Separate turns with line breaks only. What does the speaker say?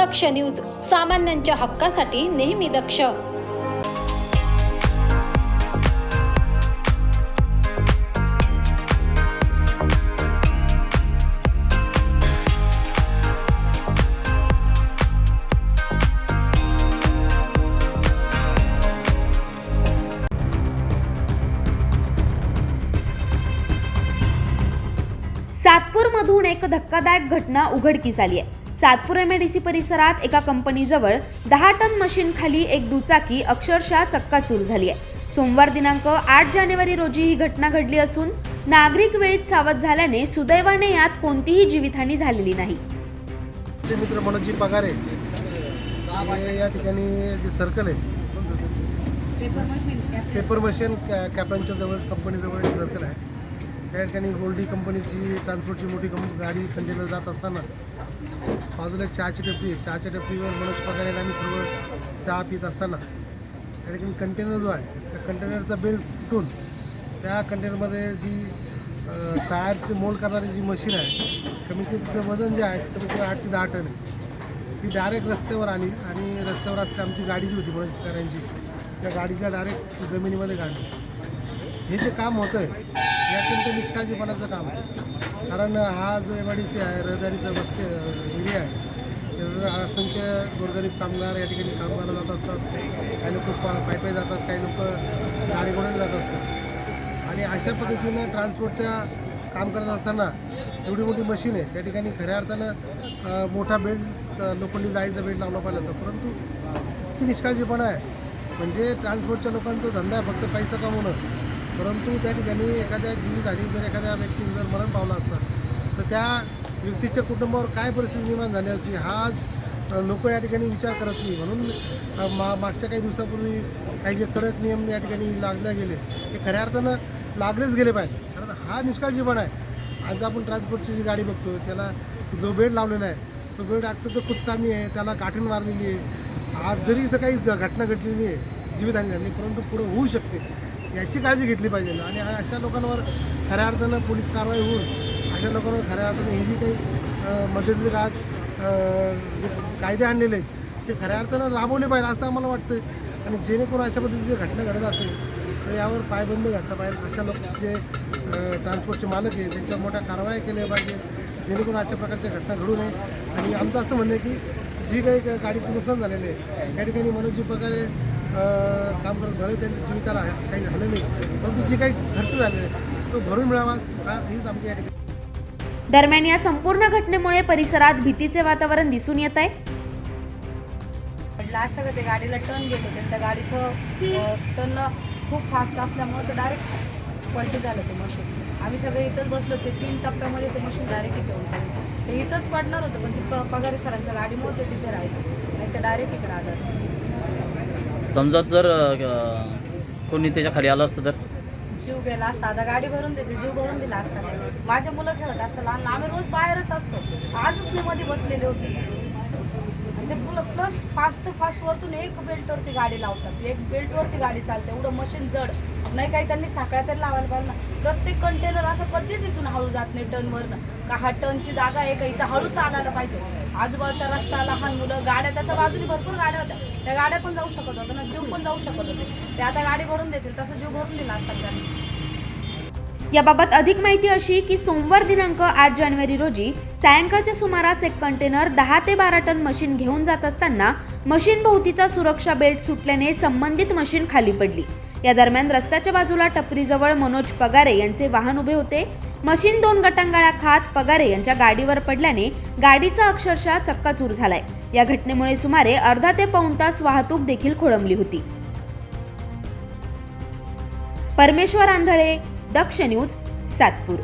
दक्ष news सामान्यांच्या हक्कासाठी नेहमी दक्ष.
सातपूरमधून एक धक्कादायक घटना उघडकीस आली आहे. सातपूर एमआयडीसी परिसरात एका कंपनीजवळ दहा टन मशीन खाली एक दुचाकी अक्षरशः चक्काचूर झाली आहे. सोमवार दिनांक आठ जानेवारी रोजी ही घटना घडली असून नागरिक वेळीच सावध झाल्याने सुदैवाने यात कोणतीही जीवितहानी झालेली नाही.
मित्र मनोजजी पगार आहे हे या ठिकाणी जे सर्कल आहे पेपर मशीन कॅ कॅपरांच्या जवळ कंपनीजवळ सर्कल आहे. त्या ठिकाणी गोल्डी कंपनीची ट्रान्सपोर्टची मोठी कंप गाडी कंटेनर जात असताना बाजूला एक चहाची टपरी आहे. चहाच्या टपरीवर मनोज पगार आणि आम्ही सर्व चहा पित असताना त्या ठिकाणी कंटेनर जो आहे त्या कंटेनरचा बेल्ट तुटून त्या कंटेनरमध्ये जी अ, टायरची मोल्ड करणारी जी मशीन आहे कमी तिचं वजन जे आहे कमी कमी आठ ते दहा टन आहे. ती डायरेक्ट रस्त्यावर आली आणि रस्त्यावर असते आमची गाडी जी होती मनोज पगारांची त्या गाडीच्या डायरेक्ट जमिनीमध्ये गाडली हे जे काम होतं आहे यातून अत्यंत निष्काळजीपणाचं काम आहे. कारण हा जो एम आय डी सी आहे रहदारीचा वस्ते एरिया आहे असंख्य गोरगरीब कामगार या ठिकाणी कामगारला जात असतात. काही लोक पा पायपाय जातात काही लोक गाडी घोड्याने जात असतात. आणि अशा पद्धतीनं ट्रान्सपोर्टच्या काम करत असताना एवढी मोठी मशीन आहे. त्या ठिकाणी खऱ्या अर्थानं मोठा बेल्ट लोखंडी जाळीचा बेल्ट लावला पाहिजे होता. परंतु ती निष्काळजीपणा आहे. म्हणजे ट्रान्सपोर्टच्या लोकांचा धंदा आहे फक्त पैसा कमवणं. परंतु त्या ठिकाणी एखाद्या जीवितहानी जर एखाद्या व्यक्तीने जर मरण पावलं असतं तर त्या व्यक्तीच्या कुटुंबावर काय परिस्थिती निर्माण झाली असती हाच लोक या ठिकाणी विचार करत नाही. म्हणून मा मागच्या काही दिवसापूर्वी काही जे कडक नियम या ठिकाणी लागले गेले ते खऱ्या अर्थानं लागलेच गेले पाहिजे. कारण हा निष्काळजीपणा आहे. आज आपण ट्रान्सपोर्टची जी गाडी बघतो त्याला जो बेड लावलेला आहे तो बेड अत्यंत कुचकामी आहे त्याला काठीण मारलेली आहे. आज जरी इथं काही घटना घडलेली आहे जीवितहानी झाली परंतु पुढं होऊ शकते. याची काळजी घेतली पाहिजे. आणि अशा लोकांवर खऱ्या अर्थानं पोलीस कारवाई होऊन अशा लोकांवर खऱ्या अर्थानं ही जी काही मध्यंतरी काळात जे कायदे आणलेले आहेत ते खऱ्या अर्थानं राबवले पाहिजे असं आम्हाला वाटतं आणि जेणेकरून अशा पद्धतीची घटना घडत असेल तर यावर पायबंद घातला पाहिजे. अशा लोक जे ट्रान्सपोर्टचे मालक आहेत त्यांच्यावर मोठ्या कारवाया केल्या पाहिजे. जेणेकरून अशा प्रकारच्या घटना घडू नये. आणि आमचं असं म्हणणं आहे की जी काही गाडीचं नुकसान झालेलं आहे त्या ठिकाणी मनोजी प्रकारे काम करत भले त्यांच्या जीविताला काही झालं नाही. परंतु जे काही खर्च झालेला आहे तो भरून मिळावा हा- हीच आमची या ठिकाणी
दरम्यान या संपूर्ण घटनेमुळे परिसरात भीतीचे वातावरण दिसून येत आहे.
लास्ट सगळं ते गाडीला टर्न घेत होते. त्या गाडीचं टर्न खूप फास्ट असल्यामुळे ते डायरेक्ट पलटी झालं ते मशीन आम्ही सगळे इथंच बसलो होते. तीन टप्प्यामध्ये ते मशीन डायरेक्ट इथे होतं. ते इथंच पडणार होतं पण ती प- पगारी सरांच्या गाडीमुळे ते तिथे राहिलं. नाही तर डायरेक्ट इकडे आलं असतं.
समजा जर कोणी त्याच्याखाली आलं असतं तर?
जीव गेला असता आता गाडी भरून देते जीव भरून दिला असता. माझ्या मुलं खेळत असतं लहान आम्ही रोज बाहेरच असतो. आजच मी मध्ये बसलेले होते. आणि ते पुलं प्लस फास्ट फास्ट वरतून एक बेल्टवरती गाडी लावतात. एक बेल्टवरती गाडी चालते एवढं मशीन जड. नाही काही त्यांनी साखळ्या तरी लावायला पाहिजे ना. प्रत्येक कंटेनर असं कधीच इथून हळू जात नाही टनवरनं. का हा टनची जागा आहे का? इथं हळू चालायला पाहिजे. आजूबाजूचा रस्ता लहान मुलं गाड्या त्याच्या बाजूने भरपूर गाड्या होत्या. त्या गाड्या पण जाऊ शकत होत्या ना जीव पण जाऊ शकत होते. ते आता गाडी भरून देतील तसं जीव भरून दिला असतात त्यांनी
याबाबत अधिक माहिती अशी की सोमवार दिनांक आठ जानेवारी रोजी सायंकाळच्या सुमारास एक कंटेनर दहा ते बारा टन मशीन घेऊन जात असताना मशीन भोवतीचा सुरक्षा बेल्ट सुटल्याने संबंधित मशीन खाली पडली. या दरम्यान रस्त्याच्या बाजूला टपरीजवळ मनोज पगारे यांचे वाहन उभे होते. मशीन दोन गटांगाळ्या खात पगारे यांच्या गाडीवर पडल्याने गाडीचा अक्षरशः चक्काचूर झालाय. या घटनेमुळे सुमारे अर्धा ते पाऊण तास वाहतूक देखील खोळंबली होती. परमेश्वर आंधळे दक्ष न्यूज सातपूर.